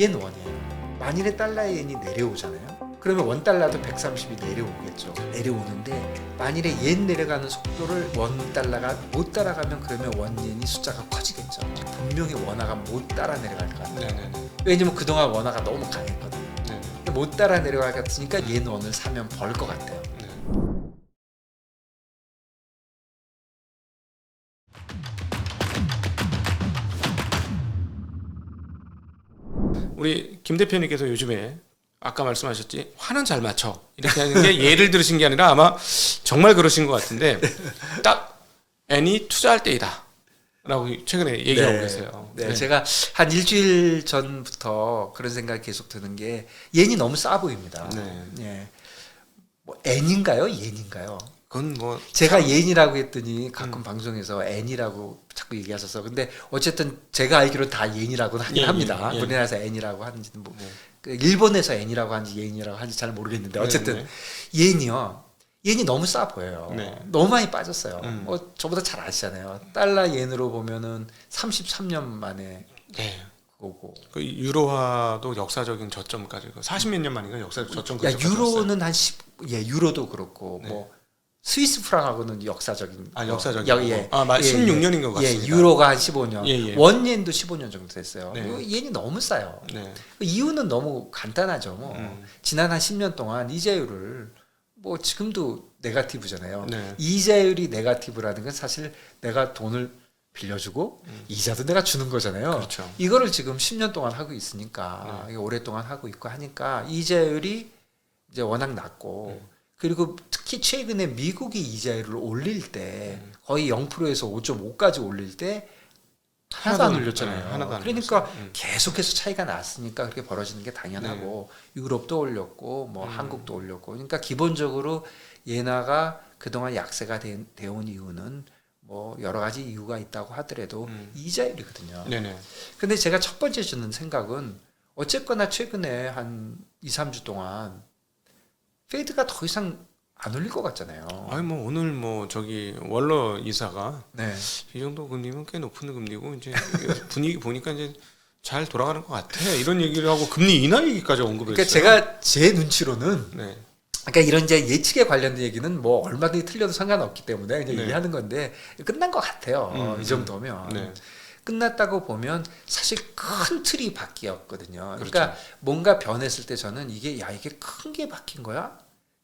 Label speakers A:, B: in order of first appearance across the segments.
A: 옌 원이에요. 만일에 달러의 옌이 내려오잖아요. 그러면 원 달러도 130이 내려오겠죠. 내려오는데 만일에 옌 내려가는 속도를 원 달러가 못 따라가면 그러면 원 옌이 숫자가 커지겠죠. 분명히 원화가 못 따라 내려갈 것 같아요.
B: 네네네.
A: 왜냐면 그동안 원화가 너무 강했거든요.
B: 네네.
A: 못 따라 내려갈 것 같으니까 옌 원을 사면 벌 것 같아요.
B: 우리 김 대표님께서 요즘에 아까 말씀하셨지 화는 잘 맞춰 이렇게 하는 게 예를 들으신 게 아니라 아마 정말 그러신 것 같은데 딱 애니 투자할 때이다 라고 최근에 얘기하고 계세요.
A: 네, 제가 한 일주일 전부터 그런 생각이 계속 드는 게 옌이 너무 싸 보입니다.
B: 네.
A: 예. 뭐 N인가요? 옌인가요?
B: 그건 뭐
A: 제가 옌이라고 했더니 가끔
B: 음.
A: 방송에서 N이라고 자꾸 얘기하셔서 근데 어쨌든 제가 알기로 다 옌이라고 하긴
B: 예,
A: 합니다.
B: 예, 예.
A: 우리나라에서 N이라고 하는지는 뭐
B: 네.
A: 그 일본에서 N이라고 하는지 옌이라고 하는지 잘 모르겠는데 어쨌든
B: 네,
A: 옌이요. 옌이 너무 싸 보여요.
B: 네.
A: 너무 많이 빠졌어요.
B: 음.
A: 뭐 저보다 잘 아시잖아요. 달러 옌으로 보면은 33년 만에
B: 네.
A: 그거고.
B: 그 유로화도 역사적인 저점까지 40몇 년 만인가 역사적 저점까지
A: 야
B: 갔어요.
A: 유로는 한 10, 예 유로도 그렇고
B: 네.
A: 뭐 스위스 프랑하고는 역사적인
B: 아
A: 거.
B: 역사적인
A: 야,
B: 거고.
A: 예.
B: 아, 맞
A: 예,
B: 16년인 것
A: 예,
B: 같습니다.
A: 유로가 한 15년,
B: 예, 예.
A: 원옌도 15년 정도 됐어요.
B: 네.
A: 옌이 너무 싸요.
B: 네.
A: 이유는 너무 간단하죠. 뭐
B: 음.
A: 지난 한 10년 동안 이자율을 뭐 지금도 네가티브잖아요.
B: 네.
A: 이자율이 네가티브라는 건 사실 내가 돈을 빌려주고
B: 음.
A: 이자도 내가 주는 거잖아요.
B: 그렇죠.
A: 이거를 지금 10년 동안 하고 있으니까
B: 네.
A: 오랫동안 하고 있고 하니까 이자율이 이제 워낙 낮고
B: 음.
A: 그리고 특히 최근에 미국이 이자율을 올릴 때
B: 음.
A: 거의 0%에서 5.5까지 올릴 때 하나도 안 올렸잖아요.
B: 네, 하나도 안
A: 그러니까
B: 올렸어요. 음.
A: 계속해서 차이가 났으니까 그렇게 벌어지는 게 당연하고 유럽도 올렸고 뭐
B: 음.
A: 한국도 올렸고 그러니까 기본적으로 예나가 그동안 약세가 되, 되온 이유는 뭐 여러 가지 이유가 있다고 하더라도
B: 음.
A: 이자율이거든요.
B: 네네.
A: 근데 제가 첫 번째 주는 생각은 어쨌거나 최근에 한 2, 3주 동안 페드가 더 이상 안 올릴 것 같잖아요.
B: 아니 뭐 오늘 뭐 저기 월러 이사가
A: 네.
B: 이 정도 금리면 꽤 높은 금리고 이제 분위기 보니까 이제 잘 돌아가는 것 같아 이런 얘기를 하고 금리 인하 얘기까지 언급을
A: 그러니까. 제가 제 눈치로는
B: 네.
A: 그러니까 이런 이제 예측에 관련된 얘기는 뭐 얼마든지 틀려도 상관없기 때문에 그냥
B: 네.
A: 얘기하는 건데 끝난 것 같아요.
B: 음,
A: 이 정도면.
B: 네.
A: 끝났다고 보면 사실 큰 틀이 바뀌었거든요.
B: 그렇죠.
A: 그러니까 뭔가 변했을 때 저는 이게 야 이게 큰 게 바뀐 거야?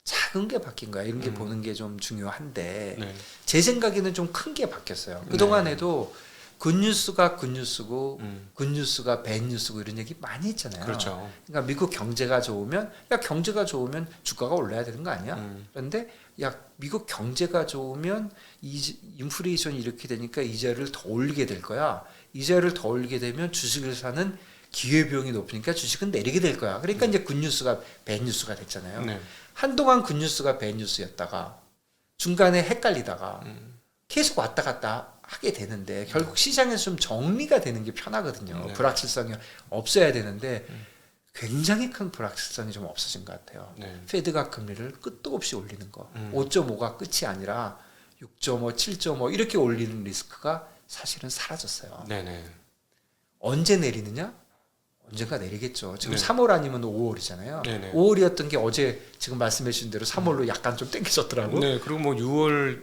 A: 작은 게 바뀐 거야? 이런 게
B: 음.
A: 보는 게 좀 중요한데
B: 네.
A: 제 생각에는 좀 큰 게 바뀌었어요.
B: 네.
A: 그동안에도 굿뉴스가 굿뉴스고
B: 음.
A: 굿뉴스가 배뉴스고 이런 얘기 많이 했잖아요.
B: 그렇죠.
A: 그러니까 미국 경제가 좋으면 야 경제가 좋으면 주가가 올라야 되는 거 아니야?
B: 음.
A: 그런데 야 미국 경제가 좋으면 이 인플레이션이 이렇게 되니까 이자를 더 올리게 될 거야. 이자를 더 올리게 되면 주식을 사는 기회비용이 높으니까 주식은 내리게 될 거야. 그러니까 이제 굿뉴스가 배뉴스가 됐잖아요.
B: 네.
A: 한동안 굿뉴스가 배뉴스였다가 중간에 헷갈리다가
B: 음.
A: 계속 왔다 갔다 하게 되는데 결국 시장에서 좀 정리가 되는 게 편하거든요.
B: 네.
A: 불확실성이 없어야 되는데
B: 음.
A: 굉장히 큰 불확실성이 좀 없어진 것 같아요.
B: 네.
A: 페드가 금리를 끝도 없이 올리는 거.
B: 음.
A: 5.5가 끝이 아니라 6.5, 7.5 이렇게 올리는 리스크가 사실은 사라졌어요.
B: 네네.
A: 언제 내리느냐? 언젠가 내리겠죠. 지금
B: 네.
A: 3월 아니면 5월이잖아요.
B: 네네.
A: 5월이었던 게 어제 지금 말씀해 주신 대로 3월로 약간 좀 땡겨졌더라고.
B: 네. 그리고 뭐 6월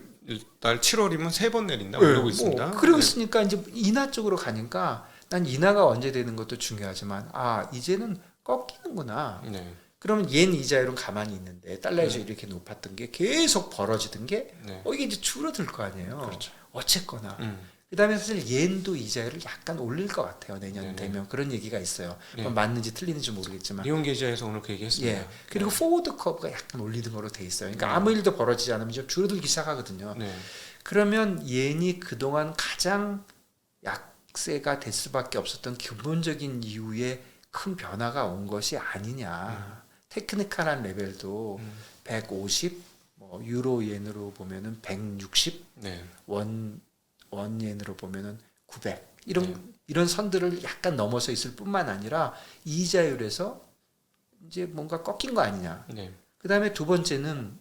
B: 달 7월이면 세 번 내린다
A: 네,
B: 이러고
A: 뭐
B: 있습니다.
A: 그러고
B: 네.
A: 있으니까 이제 인하 쪽으로 가니까 난 인하가 언제 되는 것도 중요하지만 아 이제는 꺾이는구나.
B: 네.
A: 그러면 옌 이자율은 가만히 있는데 달러에서
B: 네.
A: 이렇게 높았던 게 계속 벌어지던 게
B: 네.
A: 어, 이게 이제 줄어들 거 아니에요.
B: 그렇죠.
A: 어쨌거나.
B: 음.
A: 그 다음에 사실 옌도 이자율을 약간 올릴 것 같아요. 내년
B: 네네.
A: 되면 그런 얘기가 있어요.
B: 네.
A: 맞는지 틀리는지 모르겠지만.
B: 이용 계좌에서 오늘 그 얘기 했습니다.
A: 예. 그리고 포워드 커브가 약간 올리는 거로 돼 있어요. 그러니까
B: 네.
A: 아무 일도 벌어지지 않으면 좀 줄어들기 시작하거든요.
B: 네.
A: 그러면 옌이 그동안 가장 약세가 될 수밖에 없었던 기본적인 이유에 큰 변화가 온 것이 아니냐. 테크니컬한 레벨도
B: 음.
A: 150, 뭐 유로 옌으로 보면은 160,
B: 네.
A: 원, 원 옌으로 보면은 900. 이런
B: 네.
A: 이런 선들을 약간 넘어서 있을 뿐만 아니라 이자율에서 이제 뭔가 꺾인 거 아니냐.
B: 네.
A: 그다음에 두 번째는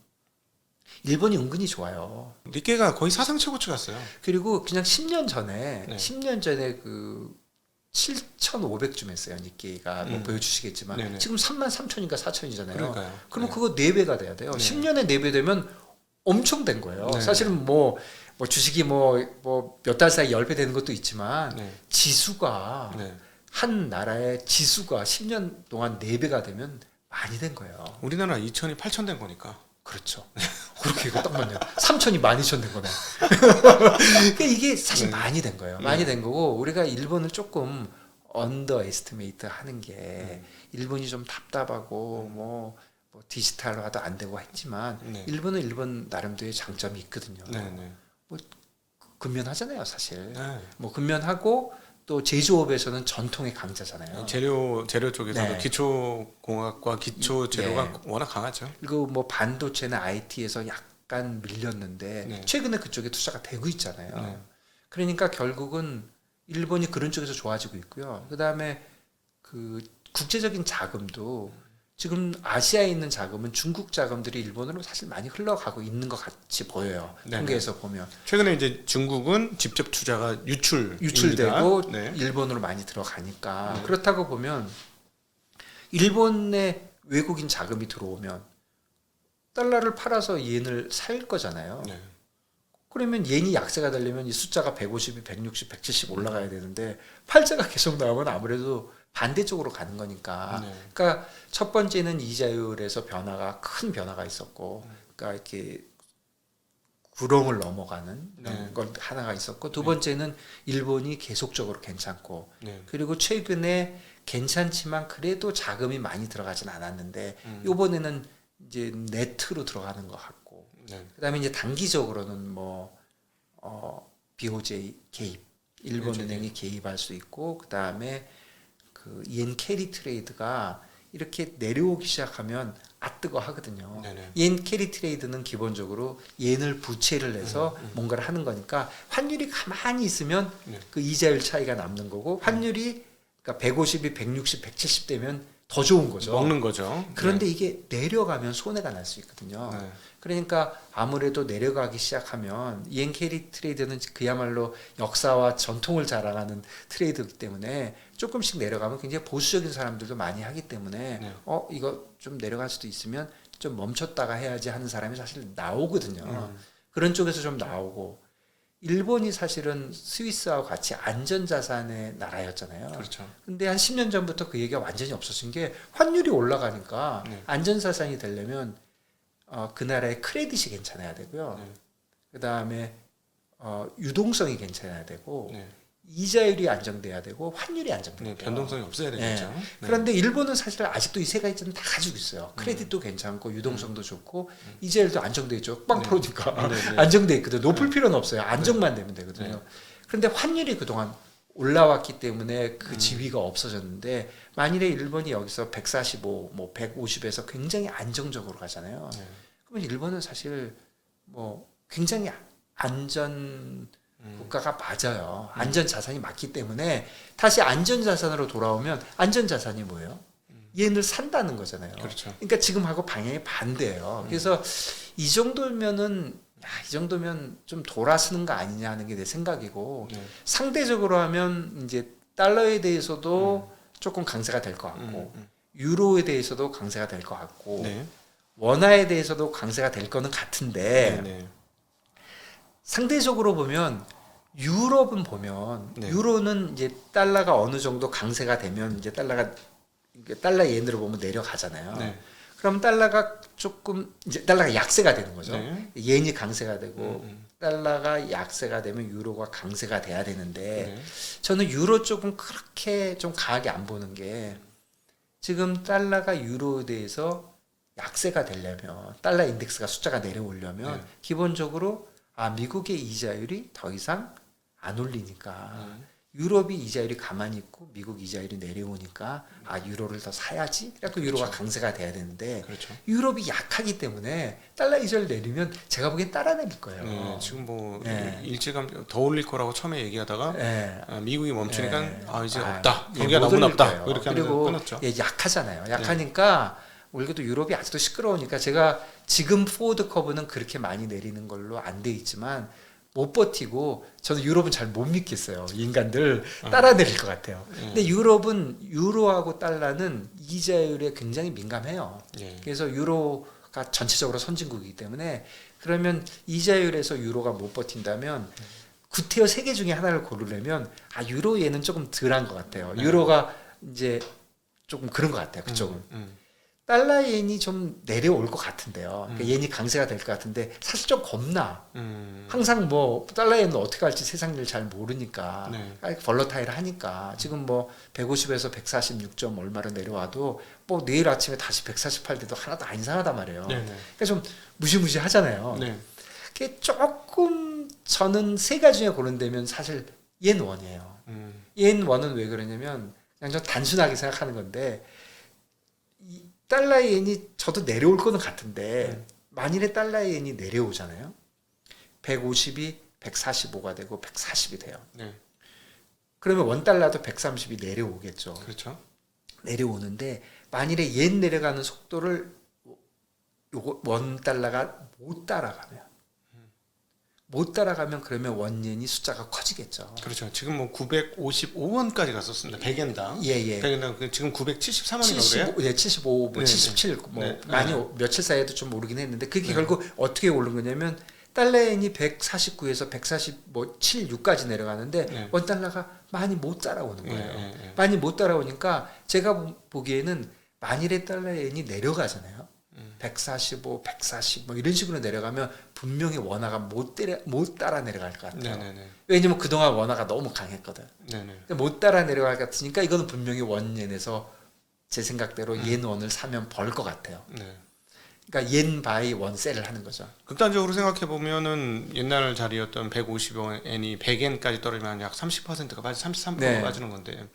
A: 일본이 은근히 좋아요.
B: 니케가 거의 사상 최고치 갔어요.
A: 그리고 그냥 10년 전에
B: 네.
A: 10년 전에 그 7,500쯤 했어요. 니케이가 뭐
B: 음.
A: 보여주시겠지만
B: 네네.
A: 지금 3만 3천인가 4천이잖아요.
B: 그러니까요.
A: 그럼
B: 네.
A: 그거 4배가 돼야 돼요.
B: 네.
A: 10년에 4배 되면 엄청 된 거예요.
B: 네.
A: 사실은 뭐, 뭐 주식이 뭐 뭐 몇 달 사이 10배 되는 것도 있지만
B: 네.
A: 지수가
B: 네.
A: 한 나라의 지수가 10년 동안 4배가 되면 많이 된 거예요.
B: 우리나라 2천이 8천 된 거니까.
A: 그렇죠. 그렇게 이거 딱 맞네요. 3천이 12,000 된 거네. 그러니까 이게 사실
B: 네.
A: 많이 된 거예요. 많이 된 거고 우리가 일본을 조금 언더 에스티메이트 하는 게
B: 음.
A: 일본이 좀 답답하고 뭐, 뭐 디지털화도 안 되고 했지만
B: 네.
A: 일본은 일본 나름대로의 장점이 있거든요.
B: 네, 네.
A: 근면하잖아요, 사실.
B: 네.
A: 뭐 근면하고 또 제조업에서는 전통의 강자잖아요.
B: 재료 재료 쪽에서도
A: 네.
B: 기초 공학과 기초 재료가
A: 네.
B: 워낙 강하죠.
A: 그리고 뭐 반도체나 IT에서 약간 밀렸는데
B: 네.
A: 최근에 그쪽에 투자가 되고 있잖아요.
B: 네.
A: 그러니까 결국은 일본이 그런 쪽에서 좋아지고 있고요. 그다음에 그 국제적인 자금도 지금 아시아에 있는 자금은 중국 자금들이 일본으로 사실 많이 흘러가고 있는 것 같이 보여요.
B: 네,
A: 통계에서 보면
B: 최근에 이제 중국은 직접 투자가 유출
A: 유출되고
B: 네.
A: 일본으로 많이 들어가니까
B: 네.
A: 그렇다고 보면 일본에 외국인 자금이 들어오면 달러를 팔아서 이엔을 살 거잖아요.
B: 네.
A: 그러면 이엔이 약세가 되려면 이 숫자가 150, 160, 170 올라가야 되는데 팔자가 계속 나오면 아무래도 반대쪽으로 가는 거니까.
B: 네.
A: 그러니까 첫 번째는 이자율에서 변화가 큰 변화가 있었고, 그러니까 이렇게 구렁을 넘어가는
B: 네.
A: 건 하나가 있었고, 두
B: 네.
A: 번째는 일본이 계속적으로 괜찮고,
B: 네.
A: 그리고 최근에 괜찮지만 그래도 자금이 많이 들어가진 않았는데,
B: 음.
A: 이번에는 이제 네트로 들어가는 것 같고,
B: 네.
A: 그다음에 이제 단기적으로는 뭐 어, BOJ 개입, 일본은행이 개입할 수 있고 그다음에 그 이엔 캐리 트레이드가 이렇게 내려오기 시작하면 아 뜨거 하거든요.
B: 네네.
A: 옌 캐리 트레이드는 기본적으로 옌을 부채를 내서
B: 음, 음.
A: 뭔가를 하는 거니까 환율이 가만히 있으면
B: 네.
A: 그 이자율 차이가 남는 거고 환율이 그러니까 150이 160, 170 되면 더 좋은 거죠.
B: 먹는 거죠.
A: 그런데 이게 내려가면 손해가 날 수 있거든요.
B: 네.
A: 그러니까 아무래도 내려가기 시작하면 이엔 캐리 트레이드는 그야말로 역사와 전통을 자랑하는 트레이드이기 때문에 조금씩 내려가면 굉장히 보수적인 사람들도 많이 하기 때문에
B: 네.
A: 어 이거 좀 내려갈 수도 있으면 좀 멈췄다가 해야지 하는 사람이 사실 나오거든요.
B: 음.
A: 그런 쪽에서 좀 나오고 일본이 사실은 스위스와 같이 안전자산의 나라였잖아요.
B: 그렇죠.
A: 근데 한 10년 전부터 그 얘기가 완전히 없어진 게 환율이 올라가니까
B: 네.
A: 안전자산이 되려면 어, 그 나라의 크레딧이 괜찮아야 되고요.
B: 네.
A: 그 다음에 어, 유동성이 괜찮아야 되고
B: 네.
A: 이자율이 안정돼야 되고 환율이 안정돼야
B: 네.
A: 돼요.
B: 변동성이 없어야 되겠죠. 네.
A: 그런데 일본은 사실 아직도 이 세 가지는 다 가지고 있어요. 크레딧도 괜찮고 유동성도 좋고 이자율도 안정돼 있죠. 빵
B: 네.
A: 풀어니까
B: 네, 네.
A: 안정돼 있거든. 높을 필요는 없어요. 안정만 되면 되거든요.
B: 네.
A: 그런데 환율이 그동안 올라왔기 때문에
B: 음.
A: 그 지위가 없어졌는데 만일에 일본이 여기서 145, 뭐 150에서 굉장히 안정적으로 가잖아요.
B: 네.
A: 그러면 일본은 사실 뭐 굉장히 안전
B: 음.
A: 국가가 맞아요. 안전 자산이 맞기 때문에 다시 안전 자산으로 돌아오면 안전 자산이 뭐예요? 얘를 산다는 거잖아요.
B: 그렇죠.
A: 그러니까 지금하고 방향이 반대예요. 그래서 이 정도면은 야, 이 정도면 좀 돌아서는 거 아니냐 하는 게 내 생각이고
B: 네.
A: 상대적으로 하면 이제 달러에 대해서도 조금 강세가 될 것 같고
B: 음, 음.
A: 유로에 대해서도 강세가 될 것 같고
B: 네.
A: 원화에 대해서도 강세가 될 거는 같은데
B: 네. 네.
A: 상대적으로 보면 유럽은 보면
B: 네.
A: 유로는 이제 달러가 어느 정도 강세가 되면 이제 달러가 달러 예ን으로 보면 내려가잖아요.
B: 네.
A: 그럼 달러가 조금 이제 달러가 약세가 되는 거죠.
B: 네.
A: 예n이 강세가 되고
B: 음, 음.
A: 달러가 약세가 되면 유로가 강세가 돼야 되는데
B: 네.
A: 저는 유로 쪽은 그렇게 좀 강하게 안 보는 게 지금 달러가 유로에 대해서 약세가 되려면 달러 인덱스가 숫자가 내려오려면
B: 네.
A: 기본적으로 아 미국의 이자율이 더 이상 안 올리니까
B: 음.
A: 유럽이 이자율이 가만히 있고 미국 이자율이 내려오니까 아 유로를 더 사야지. 그래서 유로가 강세가 돼야 되는데
B: 그렇죠.
A: 유럽이 약하기 때문에 달러 이자를 내리면 제가 보기엔 따라 내릴 거예요.
B: 네, 지금 뭐
A: 네.
B: 일제감 더 올릴 거라고 처음에 얘기하다가
A: 예.
B: 아, 미국이 멈추니까
A: 네.
B: 아 이제
A: 아,
B: 없다
A: 예,
B: 경기가
A: 못
B: 너무
A: 거예요.
B: 이렇게
A: 그리고
B: 끊었죠.
A: 예, 약하잖아요. 약하니까 우리도 유럽이 아직도 시끄러우니까 제가 지금 포워드 커브는 그렇게 많이 내리는 걸로 안 돼 있지만 못 버티고 저는 유럽은 잘 못 믿겠어요. 인간들 따라 내릴 것 같아요. 근데 유럽은 유로하고 달러는 이자율에 굉장히 민감해요.
B: 예.
A: 그래서 유로가 전체적으로 선진국이기 때문에 그러면 이자율에서 유로가 못 버틴다면 구태여 세 개 중에 하나를 고르려면 아 유로예는 조금 덜한 것 같아요.
B: 네.
A: 유로가 이제 조금 그런 것 같아요. 그쪽은
B: 음, 음.
A: 달러 엔이 좀 내려올 것 같은데요. 그러니까
B: 음.
A: 엔이 강세가 될 것 같은데 사실 좀 겁나.
B: 음.
A: 항상 뭐 달러 엔은 어떻게 할지 세상 일 잘 모르니까
B: 네.
A: 벌러타일 하니까 지금 뭐 150에서 146점 얼마로 내려와도 뭐 내일 아침에 다시 148 돼도 하나도 안 이상하단 말이에요.
B: 네, 네.
A: 그러니까 좀 무시무시하잖아요.
B: 네.
A: 그게 조금 저는 세 가지 중에 고른다면 사실 옌 원이에요.
B: 음.
A: 옌 원은 왜 그러냐면 그냥 좀 단순하게 생각하는 건데 이 달러 옌이 저도 내려올 거는 같은데
B: 네.
A: 만일에 달러 옌이 내려오잖아요. 150이 145가 되고 140이 돼요.
B: 네.
A: 그러면 원 달러도 130이 내려오겠죠.
B: 그렇죠.
A: 내려오는데 만일에 옌 내려가는 속도를 요거 원 달러가 못 따라가면 못 따라가면 그러면 원옌이 숫자가 커지겠죠.
B: 그렇죠. 지금 뭐 955원까지 갔었습니다. 100엔당.
A: 예 예.
B: 100엔당 그 지금 973원인가 그래요?
A: 75, 예, 75, 뭐
B: 네,
A: 77, 뭐
B: 네.
A: 많이
B: 네.
A: 오- 며칠 사이에도 좀 오르긴 했는데 그게
B: 네.
A: 결국 어떻게 오른 거냐면 달러엔이 149에서 140, 뭐 76까지 내려가는데
B: 네.
A: 원 달러가 많이 못 따라오는
B: 예,
A: 거예요.
B: 예, 예.
A: 많이 못 따라오니까 제가 보- 보기에는 만일에 달러엔이 내려가잖아요.
B: 음.
A: 145, 140 뭐 이런 식으로 내려가면 분명히 원화가 못 따라 못 따라 내려갈 것 같아요.
B: 네네네.
A: 왜냐면 그동안 원화가 너무 강했거든. 못 따라 내려갈 것 같으니까 이거는 분명히 원옌에서 제 생각대로
B: 음.
A: 옌 원을 사면 벌 것 같아요.
B: 네.
A: 그러니까 옌 바이 원셀을 하는 거죠.
B: 극단적으로 생각해 보면은 옛날 자리였던 150엔이 100엔까지 떨어지면 약 30%가 빠지 33%가
A: 네.
B: 빠지는 건데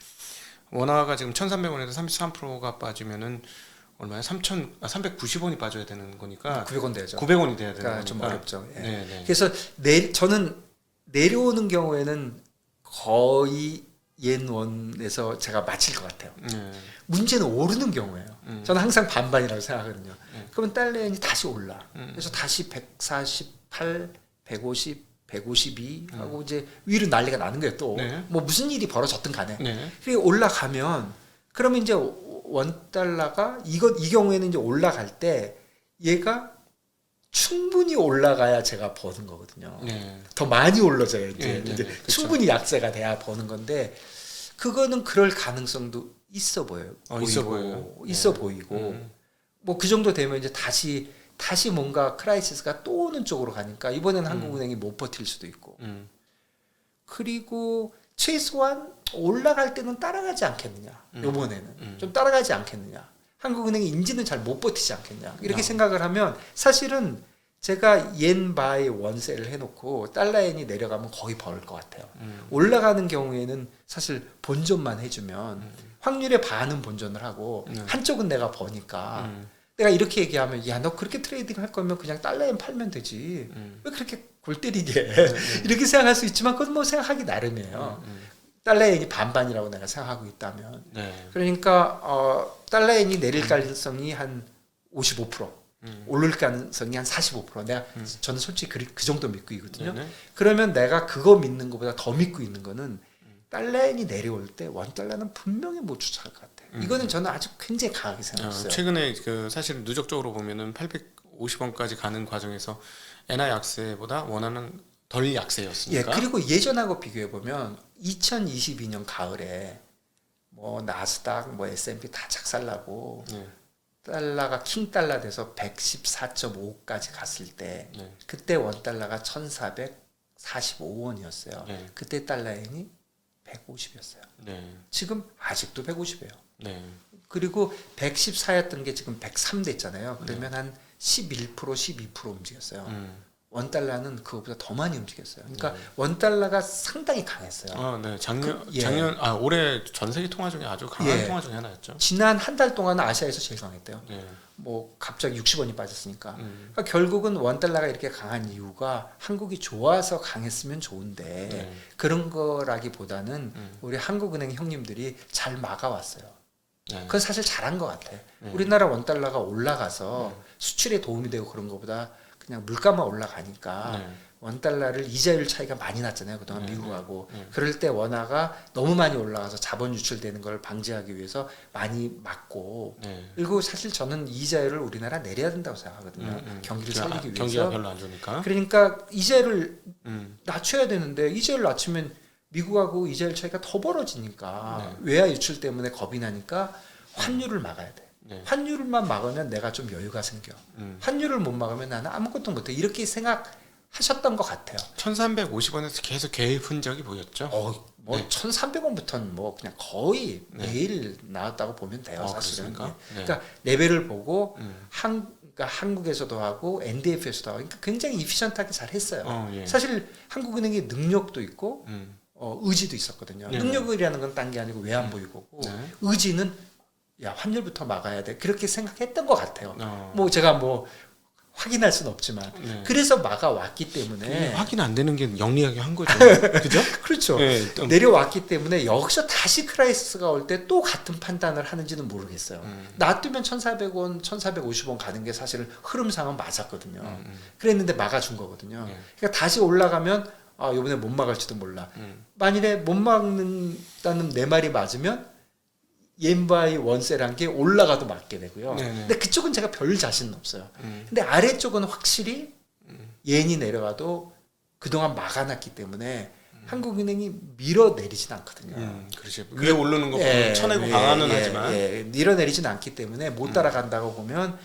B: 원화가 지금 1,300원에서 33%가 빠지면은 얼마야? 3,000 아, 390원이 빠져야 되는 거니까
A: 900원 되죠.
B: 900원이 돼야 되는
A: 그러니까 좀
B: 거니까.
A: 어렵죠. 예.
B: 네, 네.
A: 그래서 내 저는 내려오는 경우에는 거의 옌 원에서 제가 맞힐 것 같아요.
B: 네.
A: 문제는 오르는 경우예요.
B: 음.
A: 저는 항상 반반이라고 생각하거든요.
B: 네.
A: 그러면 달러엔이 다시 올라.
B: 음.
A: 그래서 다시 148, 150, 152
B: 음.
A: 하고 이제 위로 난리가 나는 거예요. 또
B: 네.
A: 뭐 무슨 일이 벌어졌든 간에.
B: 네.
A: 그게 올라가면 그러면 이제 원 달러가 이거 이 경우에는 이제 올라갈 때 얘가 충분히 올라가야 제가 버는 거거든요.
B: 네.
A: 더 많이 올라져야 이제,
B: 네, 네,
A: 이제
B: 네, 그쵸.
A: 충분히 약세가 돼야 버는 건데 그거는 그럴 가능성도 있어 보여요.
B: 어, 있어 보여요.
A: 있어
B: 네.
A: 보이고
B: 음.
A: 뭐그 정도 되면 이제 다시 다시 뭔가 크라이시스가 또 오는 쪽으로 가니까 이번에는 한국은행이 못 버틸 수도 있고
B: 음.
A: 그리고 최소한 올라갈 때는 따라가지 않겠느냐
B: 음.
A: 요번에는
B: 음.
A: 좀 따라가지 않겠느냐 한국은행이 인지는 잘 못 버티지 않겠냐 이렇게
B: 아.
A: 생각을 하면 사실은 제가 옌 바이 원셀을 해놓고 달러 엔이 내려가면 거의 벌것 같아요
B: 음.
A: 올라가는 경우에는 사실 본전만 해주면
B: 음.
A: 확률의 반은 본전을 하고
B: 네.
A: 한쪽은 내가 버니까
B: 음.
A: 내가 이렇게 얘기하면 야 너 그렇게 트레이딩 할 거면 그냥 달러엔 팔면 되지
B: 음.
A: 왜 그렇게 골 때리게
B: 네, 네.
A: 이렇게 생각할 수 있지만 그건 뭐 생각하기 나름이에요
B: 음.
A: 달러엔이 반반이라고 내가 생각하고 있다면
B: 네.
A: 그러니까 어, 달러엔이 내릴 가능성이 한 55%
B: 음.
A: 오를 가능성이 한 45% 내가
B: 음.
A: 저는 솔직히 그, 그 정도 믿고 있거든요
B: 네네.
A: 그러면 내가 그거 믿는 것보다 더 믿고 있는 거는 달러엔이 내려올 때 원 달러는 분명히 못 쫓아갈 것 같아요.
B: 음.
A: 이거는 저는 아주 굉장히 강하게
B: 어,
A: 생각했어요.
B: 최근에 그 사실 누적적으로 보면은 850원까지 가는 과정에서 엔화 약세보다 원화는 덜
A: 예,
B: 약세였으니까.
A: 그리고 예전하고 비교해 보면 2022년 가을에 뭐 나스닥, 뭐 S&P 다 작살나고
B: 네,
A: 달러가 킹 달러 돼서 114.5까지 갔을 때
B: 네,
A: 그때 원 달러가 1,445원이었어요.
B: 네,
A: 그때 달러엔이 150이었어요.
B: 네,
A: 지금 아직도 150이에요.
B: 네,
A: 그리고 114였던 게 지금 103 됐잖아요. 그러면 한 11% 12% 움직였어요.
B: 음.
A: 원 달러는 그거보다 더 많이 움직였어요. 그러니까
B: 네.
A: 원 달러가 상당히 강했어요.
B: 아, 네. 작년
A: 그- 예.
B: 작년 아 올해 전 세계 통화 중에 아주 강한
A: 예.
B: 통화 중에 하나였죠.
A: 지난 한 달 동안은 아시아에서 제일 강했대요.
B: 네.
A: 뭐 갑자기 60원이 빠졌으니까.
B: 음.
A: 그러니까 결국은 원 달러가 이렇게 강한 이유가 한국이 좋아서 강했으면 좋은데
B: 네.
A: 그런 거라기보다는
B: 음.
A: 우리 한국은행 형님들이 잘 막아왔어요.
B: 네.
A: 그건 사실 잘한 것 같아.
B: 네.
A: 우리나라 원 달러가 올라가서
B: 네.
A: 수출에 도움이 되고 그런 것보다 그냥 물가만 올라가니까
B: 네.
A: 원 달러를 이자율 차이가 많이 났잖아요 그동안
B: 네,
A: 미국하고
B: 네, 네.
A: 그럴 때 원화가 너무 많이 올라가서 자본 유출되는 걸 방지하기 위해서 많이 막고
B: 네.
A: 그리고 사실 저는 이자율을 우리나라 내려야 된다고 생각하거든요
B: 음, 음.
A: 경기를 살리기
B: 경기가
A: 위해서
B: 별로 안 좋으니까.
A: 그러니까 이자율을
B: 음.
A: 낮춰야 되는데 이자율 낮추면 미국하고 이자율 차이가 더 벌어지니까
B: 네.
A: 외화 유출 때문에 겁이 나니까 환율을 막아야 돼.
B: 네.
A: 환율만 막으면 내가 좀 여유가 생겨.
B: 음.
A: 환율을 못 막으면 나는 아무것도 못해. 이렇게 생각하셨던 것 같아요.
B: 1350원에서 계속 개입 흔적이 보였죠.
A: 어, 뭐
B: 네.
A: 1,300원부터는 뭐 그냥 거의
B: 네.
A: 매일 나왔다고 보면 돼요,
B: 어,
A: 사실은. 예.
B: 네.
A: 그러니까 레벨을 보고
B: 음.
A: 한 그러니까 한국에서도 하고 NDF에서도 하고 그러니까 굉장히 이피션트하게 잘 했어요.
B: 어, 예.
A: 사실 한국은행의 능력도 있고
B: 음.
A: 어, 의지도 있었거든요.
B: 네.
A: 능력이라는 건 딴 게 아니고 외환보유고고
B: 네.
A: 의지는 야 환율부터 막아야 돼 그렇게 생각했던 것 같아요.
B: 어.
A: 뭐 제가 뭐 확인할 수는 없지만
B: 네.
A: 그래서 막아왔기 때문에
B: 확인 안 되는 게 영리하게 한 거죠. 그죠?
A: 그렇죠.
B: 네, 또-
A: 내려왔기 때문에 여기서 다시 크라이시스가 올 때 또 같은 판단을 하는지는 모르겠어요.
B: 음.
A: 놔두면 1,400원, 1,450원 가는 게 사실 흐름상은 맞았거든요.
B: 음, 음,
A: 그랬는데 막아준 거거든요.
B: 네.
A: 그러니까 다시 올라가면 아 이번에 못 막을지도 몰라.
B: 음.
A: 만일에 못 막는다는 내 말이 맞으면 옌바이 원세란 게 올라가도 맞게 되고요.
B: 네네.
A: 근데 그쪽은 제가 별 자신은 없어요.
B: 음.
A: 근데 아래쪽은 확실히
B: 음.
A: 옌이 내려가도 그동안 막아놨기 때문에 한국은행이 밀어내리진 않거든요.
B: 음, 그렇지. 위에 오르는 거 보면 쳐내고
A: 예,
B: 방안은
A: 예,
B: 하지만.
A: 예, 밀어내리진 않기 때문에 못 따라간다고 보면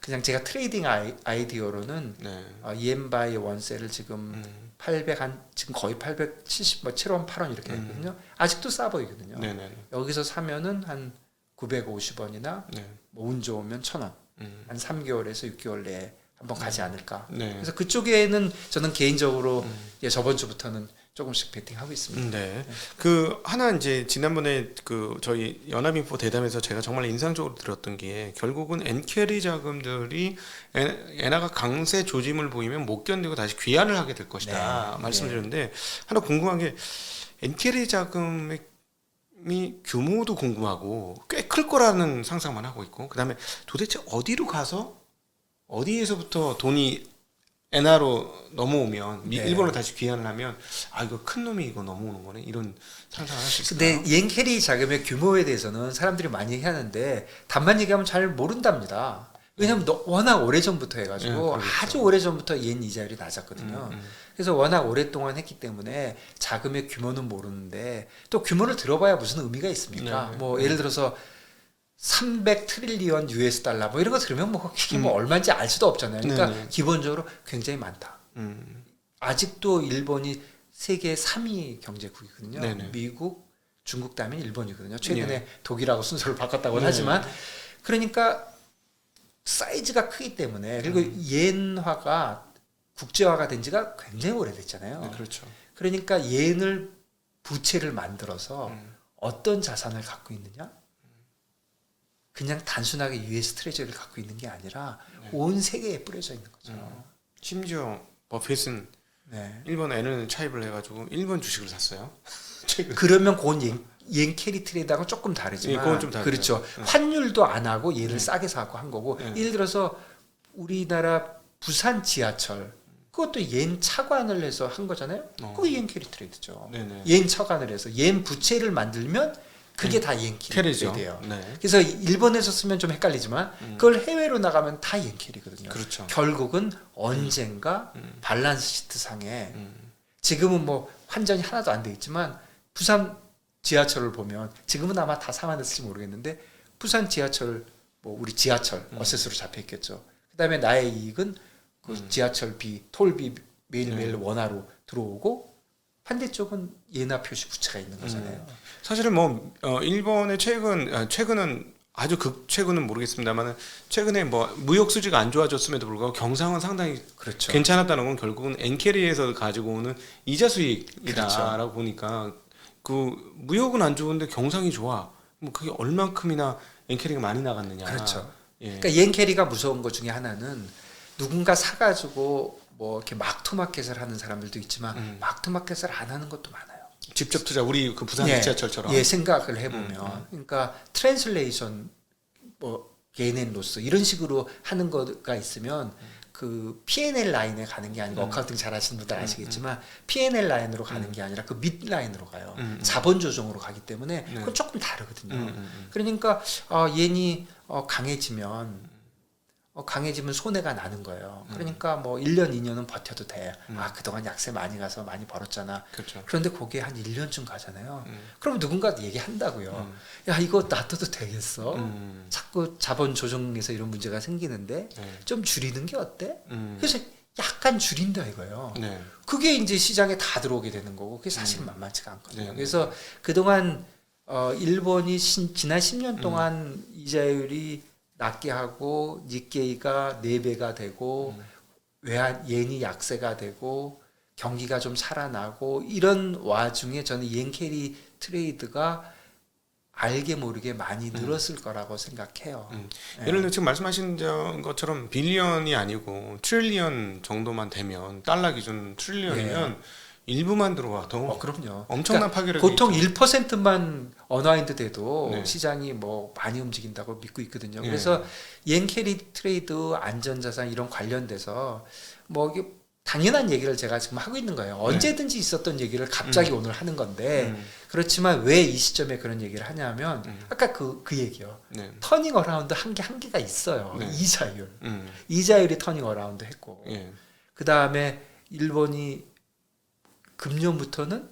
A: 그냥 제가 트레이딩 아이, 아이디어로는
B: 네.
A: 어, 이엔바이 원세를 지금
B: 음.
A: 800 한 지금 거의 870, 뭐 7원, 8원 이렇게
B: 음.
A: 됐거든요. 아직도 싸 보이거든요.
B: 네네.
A: 여기서 사면은 한 950원이나
B: 네.
A: 뭐운 좋으면 1,000원.
B: 음.
A: 한 3개월에서 6개월 내에 한번 가지 않을까.
B: 네.
A: 그래서 그쪽에는 저는 개인적으로
B: 음.
A: 예, 저번 주부터는 조금씩 베팅하고 있습니다.
B: 음, 네. 그 하나 이제 지난번에 그 저희 연합인포 대담에서 제가 정말 인상적으로 들었던 게 결국은 엔캐리 자금들이 엔- 엔화가 강세 조짐을 보이면 못 견디고 다시 귀환을 하게 될 것이다
A: 네.
B: 말씀드렸는데 하나 궁금한 게 엔캐리 자금의 이 규모도 궁금하고 꽤 클 거라는 상상만 하고 있고 그다음에 도대체 어디로 가서 어디에서부터 돈이 엔화로 넘어오면 미-
A: 네.
B: 일본으로 다시 귀환을 하면 아 이거 큰 놈이 이거 넘어오는 거네 이런 상상을 할 수 있을까요?
A: 근데 옌캐리 자금의 규모에 대해서는 사람들이 많이 얘기하는데 단만 얘기하면 잘 모른답니다. 왜냐하면 너- 워낙 오래 전부터
B: 네,
A: 해가지고
B: 그렇죠.
A: 아주 오래 전부터 옌 이자율이 낮았거든요.
B: 음, 음.
A: 그래서 워낙 오랫동안 했기 때문에 자금의 규모는 모르는데 또 규모를 들어봐야 무슨 의미가 있습니까?
B: 네, 네.
A: 뭐 예를 들어서 300 트릴리언 US 달러 뭐 이런 거 들으면 뭐 이게 뭐 얼마인지 알 수도 없잖아요. 그러니까
B: 네, 네.
A: 기본적으로 굉장히 많다.
B: 음.
A: 아직도 일본이 세계 3위 경제국이거든요.
B: 네네.
A: 미국, 중국 다음에 일본이거든요. 최근에
B: 예.
A: 독일하고 순서를 바꿨다고는
B: 네.
A: 하지만 그러니까 사이즈가 크기 때문에 그리고
B: 음.
A: 옌화가 국제화가 된 지가 굉장히 오래됐잖아요.
B: 네, 그렇죠.
A: 그러니까 옌을 부채를 만들어서
B: 음.
A: 어떤 자산을 갖고 있느냐? 그냥 단순하게 US 트레저리를 갖고 있는 게 아니라
B: 네.
A: 온 세계에 뿌려져 있는 거죠.
B: 음. 심지어 버핏은
A: 네.
B: 일본 N을 차입을 해가지고 일본 주식을 샀어요.
A: 그러면 그건 옌, 옌 캐리 트레이드하고 조금 다르지만
B: 예, 그건 좀 다르죠.
A: 그렇죠.
B: 음.
A: 환율도 안 하고 얘를
B: 음.
A: 싸게 사고 한 거고
B: 음.
A: 예를 들어서 우리나라 부산 지하철 그것도 옌 차관을 해서 한 거잖아요.
B: 어.
A: 그거 옌 캐리 트레이드죠.
B: 네네.
A: 옌 차관을 해서 옌 부채를 만들면 그게 다옌 캐리
B: 캐리죠. 네.
A: 그래서 일본에서 쓰면 좀 헷갈리지만
B: 음.
A: 그걸 해외로 나가면 다옌 캐리거든요.
B: 그렇죠.
A: 결국은 언젠가
B: 음.
A: 밸런스 시트 상에
B: 음.
A: 지금은 뭐 환전이 하나도 안 돼 있지만 부산 지하철을 보면 지금은 아마 다 상환됐을지 모르겠는데 부산 지하철 뭐 우리 지하철
B: 음.
A: 어세스로 잡혀 있겠죠. 그다음에 나의 이익은 그
B: 음.
A: 지하철비, 톨비 매일매일
B: 네.
A: 원화로 들어오고 반대쪽은 예나 표시 부채가 있는 거잖아요.
B: 사실은 뭐 어, 일본의 최근 아, 최근은 아주 극 최근은 모르겠습니다만은 최근에 뭐 무역 수지가 안 좋아졌음에도 불구하고 경상은 상당히
A: 그렇죠.
B: 괜찮았다는 건 결국은 엔캐리에서 가지고 오는 이자 수익이다라고
A: 그렇죠.
B: 보니까 그 무역은 안 좋은데 경상이 좋아. 뭐 그게 얼만큼이나 엔캐리가 많이 나갔느냐.
A: 그렇죠.
B: 예.
A: 그러니까 옌 캐리가 무서운 것 중에 하나는 누군가 사가지고 뭐 이렇게 막투마켓을 하는 사람들도 있지만
B: 음.
A: 막투마켓을 안 하는 것도 많아요.
B: 직접 투자 우리 그 부산
A: 예,
B: 지하철처럼.
A: 예, 생각을 해보면
B: 음,
A: 그러니까 트랜슬레이션 뭐 게인 앤 로스 이런 식으로 하는 거가 있으면 그 P&L 라인에 가는 게 아니고
B: 음.
A: 어카운팅 잘 하시는 분들
B: 음,
A: 아시겠지만 P&L 라인으로 가는
B: 음.
A: 게 아니라 그 밑 라인으로 가요.
B: 음, 음.
A: 자본 조정으로 가기 때문에
B: 네.
A: 그건 조금 다르거든요.
B: 음, 음, 음.
A: 그러니까 어, 얘니 어, 강해지면 어, 강해지면 손해가 나는 거예요.
B: 음.
A: 그러니까 뭐 1년, 2년은 버텨도 돼.
B: 음.
A: 아, 그동안 약세 많이 가서 많이 벌었잖아.
B: 그렇죠.
A: 그런데 거기에 한 1년쯤 가잖아요.
B: 음.
A: 그럼 누군가 얘기한다고요.
B: 음.
A: 야, 이거 놔둬도 되겠어?
B: 음.
A: 자꾸 자본 조정에서 이런 문제가 생기는데
B: 네.
A: 좀 줄이는 게 어때?
B: 음.
A: 그래서 약간 줄인다 이거예요.
B: 네.
A: 그게 이제 시장에 다 들어오게 되는 거고 그게 사실
B: 음.
A: 만만치가 않거든요.
B: 네.
A: 그래서 그동안 어, 일본이 신- 지난
B: 음.
A: 10년 동안 이자율이 낮게 하고 니케이가 4배가 되고
B: 음.
A: 외환 예니 약세가 되고 경기가 좀 살아나고 이런 와중에 저는 이엔캐리 트레이드가 알게 모르게 많이 늘었을 거라고 생각해요.
B: 음.
A: 예.
B: 예를 들어 지금 말씀하신 저- 것처럼 빌리언이 아니고 트릴리언 정도만 되면 달러 기준 트릴리언이면 일부만 들어와도
A: 어, 그럼요.
B: 엄청난
A: 그러니까
B: 파괴력이
A: 보통
B: 있죠.
A: 1%만 어나인드 돼도
B: 네.
A: 시장이 뭐 많이 움직인다고 믿고 있거든요.
B: 네.
A: 그래서 옌캐리 트레이드 안전자산 이런 관련돼서 뭐 이게 당연한 얘기를 제가 지금 하고 있는 거예요. 언제든지 있었던 얘기를 갑자기 오늘 하는 건데
B: 음.
A: 그렇지만 왜 이 시점에 그런 얘기를 하냐면
B: 음.
A: 아까 그그 얘기요.
B: 네.
A: 터닝 어라운드 한개 한계가 있어요.
B: 네.
A: 이자율.
B: 음.
A: 이자율이 터닝 어라운드 했고
B: 예.
A: 그다음에 일본이 금년부터는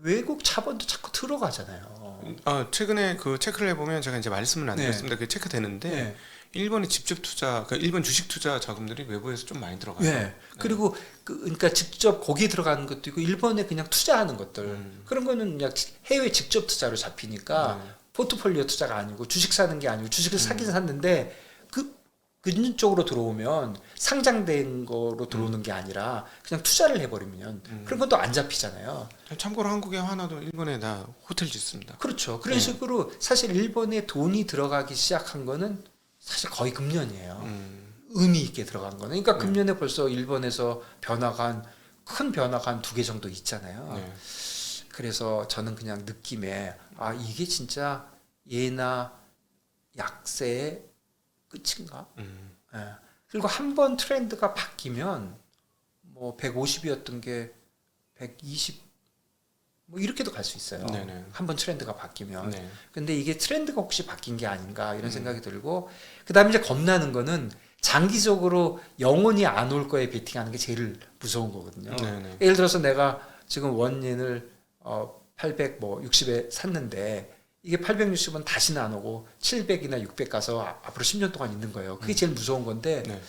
A: 외국 자본도 자꾸 들어가잖아요.
B: 아, 최근에 그 체크를 해보면 제가 이제 말씀을 안
A: 네.
B: 드렸습니다. 그 체크 되는데
A: 네.
B: 일본의 직접 투자, 그 일본 주식 투자 자금들이 외부에서 좀 많이 들어가요.
A: 네. 그리고 그 그러니까 직접 거기에 들어가는 것도 있고 일본에 그냥 투자하는 것들
B: 음.
A: 그런 거는 그냥 해외 직접 투자로 잡히니까
B: 네.
A: 포트폴리오 투자가 아니고 주식 사는 게 아니고 주식을
B: 음.
A: 사긴 샀는데 그 금융 쪽으로 들어오면 상장된 거로 들어오는 게 아니라 그냥 투자를 해버리면
B: 음.
A: 그런 건또안 잡히잖아요.
B: 참고로 한국의 하나도 일본에 다 호텔 짓습니다.
A: 그렇죠. 그런
B: 네.
A: 식으로 사실 일본에 돈이 들어가기 시작한 거는 사실 거의 금년이에요.
B: 음.
A: 의미 있게 들어간 거는. 그러니까
B: 네.
A: 금년에 벌써 일본에서 변화가 한 큰 변화가 한 두 개 정도 있잖아요.
B: 네.
A: 그래서 저는 그냥 느낌에 아 이게 진짜 예나 약세의 끝인가?
B: 음.
A: 예. 그리고 한 번 트렌드가 바뀌면 뭐 150이었던 게 120 뭐 이렇게도 갈 수 있어요. 한 번 트렌드가 바뀌면.
B: 네.
A: 근데 이게 트렌드가 혹시 바뀐 게 아닌가 이런
B: 음.
A: 생각이 들고 그다음에 이제 겁나는 거는 장기적으로 영원히 안 올 거에 베팅하는 게 제일 무서운 거거든요.
B: 네네.
A: 예를 들어서 내가 지금 원yen을 어 800 뭐 60에 샀는데 이게 860은 다시는 안 오고 700이나 600 가서 아- 앞으로 10년 동안 있는 거예요. 그게 제일 무서운 건데
B: 네.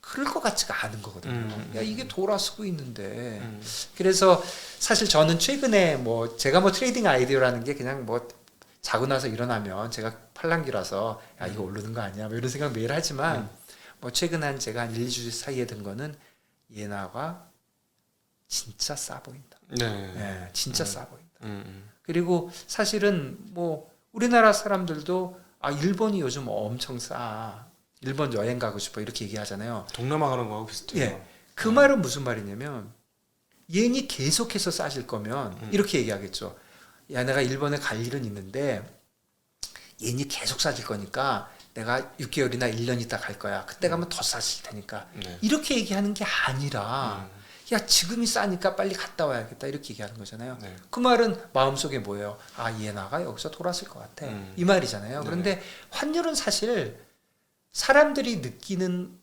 A: 그럴 것 같지가 않은 거거든요.
B: 음, 음,
A: 야 이게 돌아서고 있는데
B: 음.
A: 그래서 사실 저는 최근에 뭐 제가 뭐 트레이딩 아이디어라는 게 그냥 뭐 자고 나서 일어나면 제가 팔랑귀라서 야 이거 오르는 거 아니야 뭐 이런 생각 매일 하지만
B: 음.
A: 뭐 최근 한 제가 한 1, 2주 사이에 든 거는 예나가 진짜 싸 보인다.
B: 네.
A: 예, 진짜
B: 음.
A: 싸 보인다.
B: 음, 음.
A: 그리고 사실은 뭐 우리나라 사람들도 아 일본이 요즘 엄청 싸. 일본 여행 가고 싶어 이렇게 얘기하잖아요.
B: 동남아 가는 거하고 비슷해요.
A: 예. 그 말은 무슨 말이냐면 yen이 계속해서 싸질 거면
B: 음.
A: 이렇게 얘기하겠죠. 야 내가 일본에 갈 일은 있는데 yen이 계속 싸질 거니까 내가 6개월이나 1년 있다 갈 거야. 그때 가면 더 싸질 테니까
B: 네.
A: 이렇게 얘기하는 게 아니라
B: 음.
A: 야 지금이 싸니까 빨리 갔다 와야겠다 이렇게 얘기하는 거잖아요.
B: 네.
A: 그 말은 마음속에 뭐예요? 아 얘나가 여기서 돌았을 것 같아
B: 음.
A: 이 말이잖아요.
B: 네.
A: 그런데 환율은 사실 사람들이 느끼는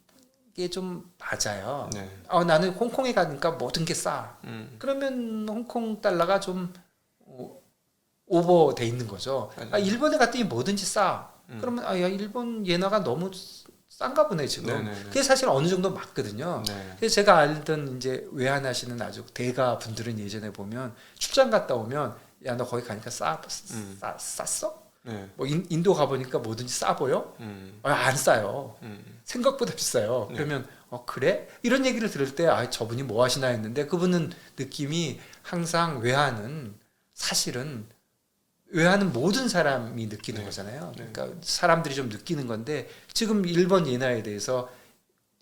A: 게 좀 맞아요.
B: 네.
A: 어, 나는 홍콩에 가니까 모든 게 싸.
B: 음.
A: 그러면 홍콩 달러가 좀 어, 오버돼 있는 거죠. 아. 일본에 갔더니 뭐든지 싸.
B: 음.
A: 그러면 아, 야 일본 예나가 너무 싼가 보네 지금.
B: 네네네.
A: 그게 사실 어느 정도 맞거든요.
B: 네.
A: 그래서 제가 알던 이제 외환하시는 아주 대가 분들은 예전에 보면 출장 갔다 오면 야 너 거기 가니까 싸,
B: 음.
A: 싸 쌌어?
B: 네.
A: 뭐 인, 인도 가보니까 뭐든지 싸 보여?
B: 음.
A: 아, 안 싸요.
B: 음.
A: 생각보다 비싸요.
B: 네.
A: 그러면 어 그래? 이런 얘기를 들을 때 아 저분이 뭐 하시나 했는데 그분은 느낌이 항상 외환은 사실은 외환은 모든 사람이 느끼는
B: 네.
A: 거잖아요.
B: 네.
A: 그러니까 사람들이 좀 느끼는 건데 지금 일본 예나에 대해서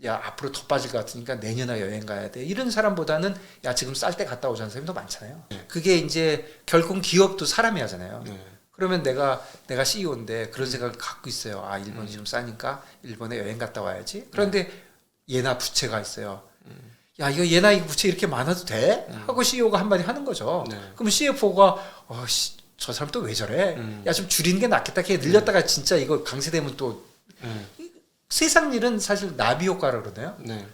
A: 야 앞으로 더 빠질 것 같으니까 내년에 여행 가야 돼 이런 사람보다는 야 지금 쌀 때 갔다 오자는 사람이 더 많잖아요.
B: 네.
A: 그게 이제 결국 기업도 사람이 하잖아요.
B: 네.
A: 그러면 내가 내가 CEO인데 그런 생각을 갖고 있어요. 아
B: 음.
A: 일본이 좀 싸니까 일본에 여행 갔다 와야지. 그런데 예나 부채가 있어요. 야 이거 예나 이거 부채 이렇게 많아도 돼? 하고 CEO가 한마디 하는 거죠.
B: 네.
A: 그럼 CFO가 어, 씨, 저 사람 또 왜 저래?
B: 음.
A: 야좀 줄이는 게 낫겠다. 걔 늘렸다가 진짜 이거 강세되면 또
B: 네.
A: 세상 일은 사실 나비 효과라 그러나요?
B: 네.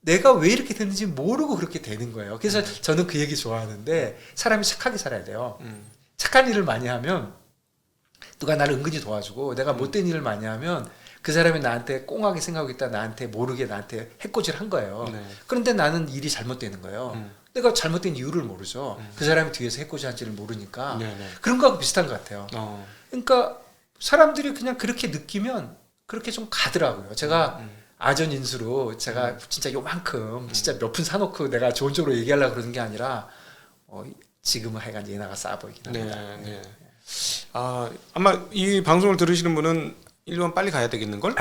A: 내가 왜 이렇게 됐는지 모르고 그렇게 되는 거예요. 그래서 저는 그 얘기 좋아하는데 사람이 착하게 살아야 돼요.
B: 음.
A: 착한 일을 많이 하면 누가 나를 은근히 도와주고 내가 못된 일을 많이 하면 그 사람이 나한테 꽁하게 생각하고 있다 나한테 모르게 나한테 해코지를 한 거예요.
B: 네.
A: 그런데 나는 일이 잘못되는 거예요.
B: 음.
A: 내가 잘못된 이유를 모르죠. 그 사람이 뒤에서 해코지 한지를 모르니까
B: 네, 네.
A: 그런 거하고 비슷한 것 같아요.
B: 어.
A: 그러니까 사람들이 그냥 그렇게 느끼면 그렇게 좀 가더라고요. 제가
B: 음.
A: 아전 인수로 제가 진짜 요만큼 진짜 몇 푼 사놓고 내가 좋은 쪽으로 얘기하려고 그러는 게 아니라 어, 지금은 하여간 예나가 싸 보이긴
B: 네,
A: 합니다.
B: 네. 아, 아마 이 방송을 들으시는 분은 일본 빨리 가야 되겠는 걸?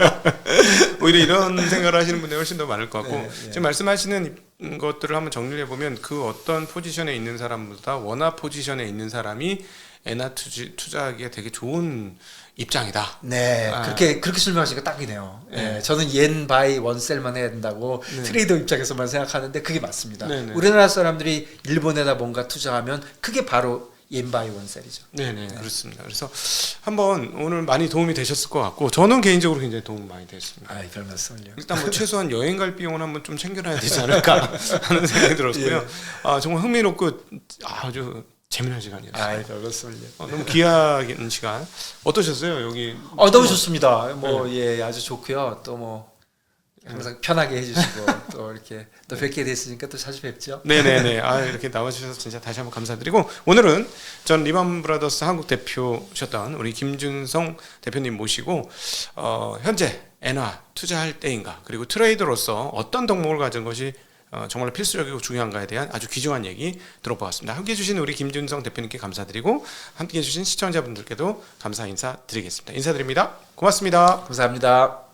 B: 오히려 이런 생각을 하시는 분들이 훨씬 더 많을 것 같고
A: 네, 네.
B: 지금 말씀하시는 것들을 한번 정리해 보면 그 어떤 포지션에 있는 사람보다 원화 포지션에 있는 사람이 엔화 투지, 투자하기에 되게 좋은 입장이다.
A: 네,
B: 아.
A: 그렇게 그렇게 설명하시니까 딱이네요.
B: 네.
A: 예, 저는 옌 바이 원셀만 해야 된다고
B: 네.
A: 트레이더 입장에서만 생각하는데 그게 맞습니다.
B: 네, 네.
A: 우리나라 사람들이 일본에다 뭔가 투자하면 그게 바로 옌 바이 원셀이죠.
B: 네네 그렇습니다. 그래서 한번 오늘 많이 도움이 되셨을 것 같고 저는 개인적으로 굉장히 도움 많이 됐습니다.
A: 아, 별 말씀을요.
B: 일단 뭐 최소한 여행 갈 비용은 한번 좀 챙겨놔야 되지 않을까 하는 생각이 들었고요.
A: 예.
B: 아 정말 흥미롭고 아주 재미난 시간이었어요.
A: 아, 별 말씀을요.
B: 어, 너무 귀한 시간 어떠셨어요 여기?
A: 어, 너무 좋습니다. 뭐
B: 네.
A: 예, 아주 좋고요. 또 뭐 항상 편하게 해주시고 또 이렇게 또 뵙게 됐으니까 또 자주 뵙죠.
B: 네네네. 아 이렇게 나와주셔서 진짜 다시 한번 감사드리고 오늘은 전 리만 브라더스 한국 대표셨던 우리 김준성 대표님 모시고 어, 현재 엔화 투자할 때인가 그리고 트레이더로서 어떤 덕목을 가진 것이 어, 정말 필수적이고 중요한가에 대한 아주 귀중한 얘기 들어보았습니다. 함께 해 주신 우리 김준성 대표님께 감사드리고 함께 해 주신 시청자분들께도 감사 인사 드리겠습니다. 인사드립니다. 고맙습니다.
A: 감사합니다.